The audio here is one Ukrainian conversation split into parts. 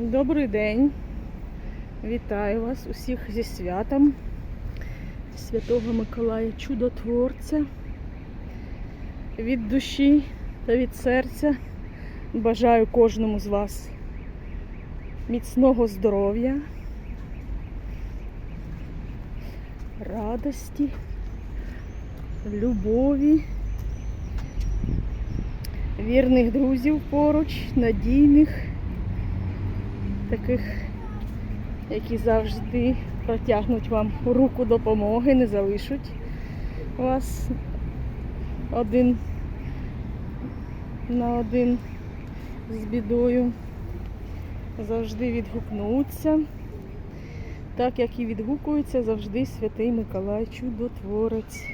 Добрий день. Вітаю вас усіх зі святом Святого Миколая Чудотворця. Від душі та від серця бажаю кожному з вас міцного здоров'я, радості, любові, вірних друзів поруч, надійних таких, які завжди протягнуть вам руку допомоги, не залишать вас один на один з бідою. Завжди відгукнуться, так як і відгукується завжди святий Миколай Чудотворець.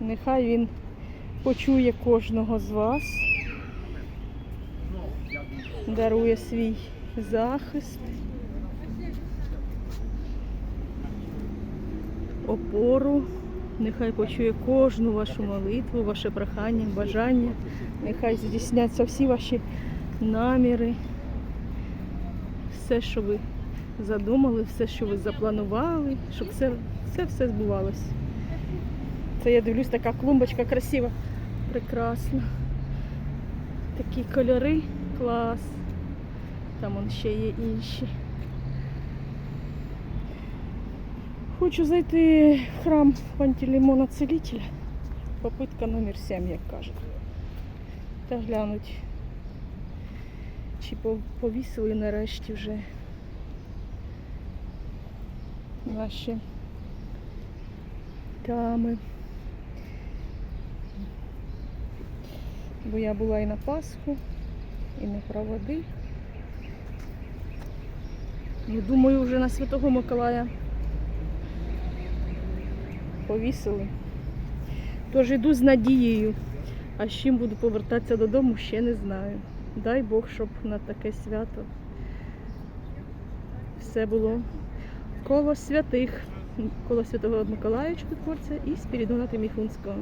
Нехай він почує кожного з вас дарує свій захист, опору. Нехай почує кожну вашу молитву, ваше прохання, бажання. Нехай здійсняться всі ваші наміри, все, що ви задумали, все, що ви запланували, щоб все, все, все збувалось. Це я дивлюсь, така клумбочка красива, прекрасна. Такі кольори, клас. Там он ще є інші. Хочу зайти в храм Пантелеймона Целителя. Попитка номер 7, як кажуть. Та глянуть, чи повісили нарешті вже наші тами. Бо я була і на Пасху, і не проводив. Ну, думаю, вже на Святого Миколая повісили. Тож йду з надією. А з чим буду повертатися додому, ще не знаю. Дай Бог, щоб на таке свято все було коло святих, коло Святого Миколая Чудотворця і Спірідона Тиміфунського.